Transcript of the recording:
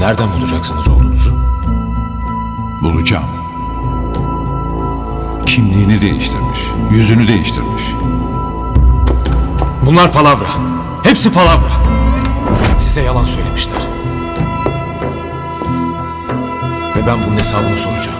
Nereden bulacaksınız oğlunuzu? Bulacağım. Kimliğini değiştirmiş, yüzünü değiştirmiş. Bunlar palavra. Hepsi palavra. Size yalan söylemişler. Ve ben bunun hesabını soracağım.